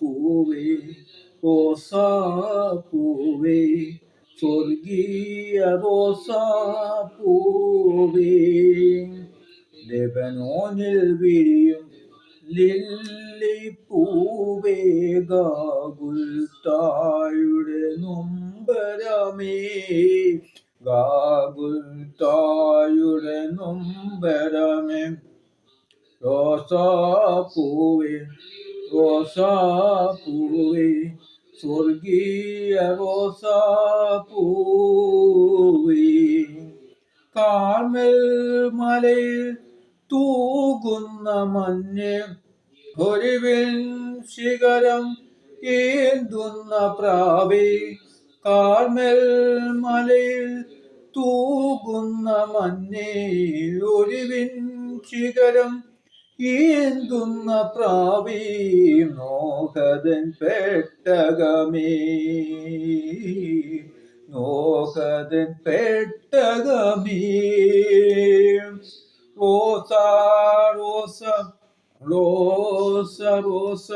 പൂവേ ഓസാ പൂവേ സ്വർഗീയ ഓസാ പൂവേ ലെബനോനിൽ വിരിയും ലില്ലി പൂവേ ഗാഗുൽത്തായുടെ നൊമ്പരമേ. ഗാഗുൽത്തായുടെ നൊമ്പരമേ. റോസാ പൂവേ റോസാപ്പൂവേ സ്വർഗീയ റോസാപ്പൂവേ കാർമൽ മലയിൽ തൂകുന്ന മഞ്ഞ് ഒരുവിൻ ശിഖരം ഏന്തുന്ന പ്രാവേ. കാർമൽ മലയിൽ തൂകുന്ന മഞ്ഞേ ഒരുവിൻ ശിഖരം ഏന്തുന്ന പ്രാവേ നോഹതൻ പെട്ടകമേ? നോഹതൻ പെട്ടകമേ? റോസ റോസ റോസ റോസ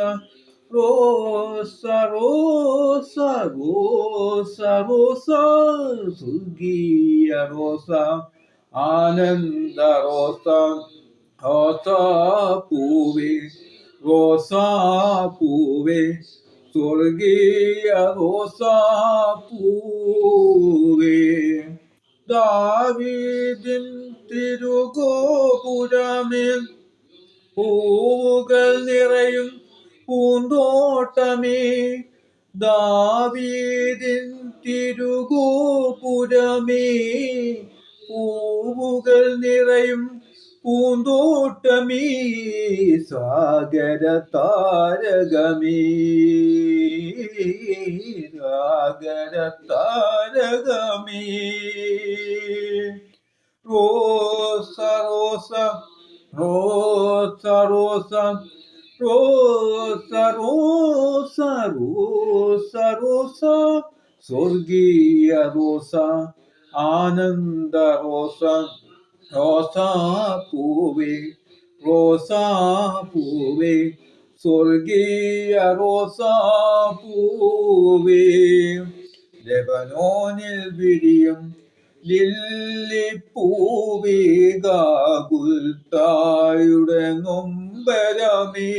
റോസ റോസ റോസ റോസ സ്വർഗീയ റോസ ആനന്ദ റോസ റോസ പൂവേ സ്വർഗീയ റോസ പൂവേ ദാവീദിൻ തിരുഗോപുരമേ പൂവുകൾ നിറയും പൂന്തോട്ടമേ. ദാവീദിൻ തിരുഗോപുരമേ പൂവുകൾ നിറയും പൂന്തോട്ടമേ സാഗര താരഗമീ സാഗര താരഗമീ റോസ റോസ റോസ റോസ റോസ റോസ റോസ റോസ സ്വർഗീയ റോസ ആനന്ദ റോസ. റോസാപ്പൂവേ റോസാപ്പൂവേ സ്വർഗീയ റോസാപ്പൂവേ ലബനോനിൽ വിരിയും ലില്ലിപ്പൂവേകുൽത്തായുടെ നൊമ്പരമേ.